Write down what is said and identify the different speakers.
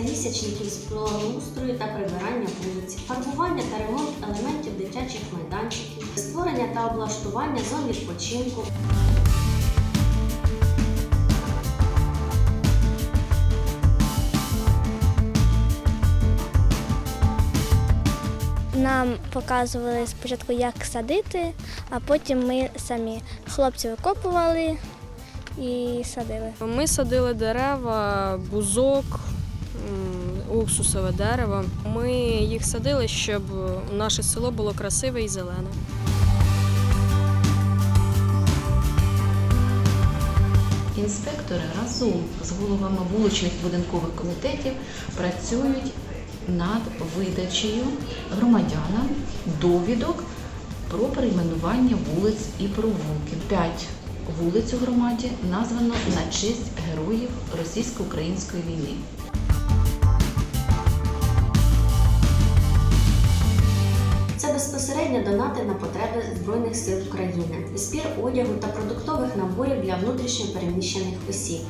Speaker 1: місячників з благоустрою та прибирання вулиць, фарбування та ремонт елементів дитячих майданчиків, створення та облаштування зон відпочинку.
Speaker 2: Нам показували спочатку, як садити, а потім ми самі хлопці викопували і садили.
Speaker 3: Ми садили дерева, бузок, уксусове дерево. Ми їх садили, щоб наше село було красиве і зелене.
Speaker 4: Інспектори разом з головами вуличних будинкових комітетів працюють над видачею громадянам довідок про перейменування вулиць і провулків. П'ять вулиць у громаді названо на честь героїв російсько-української війни.
Speaker 1: Безпосередньо донати на потреби Збройних сил України, збір одягу та продуктових наборів для внутрішньо переміщених осіб.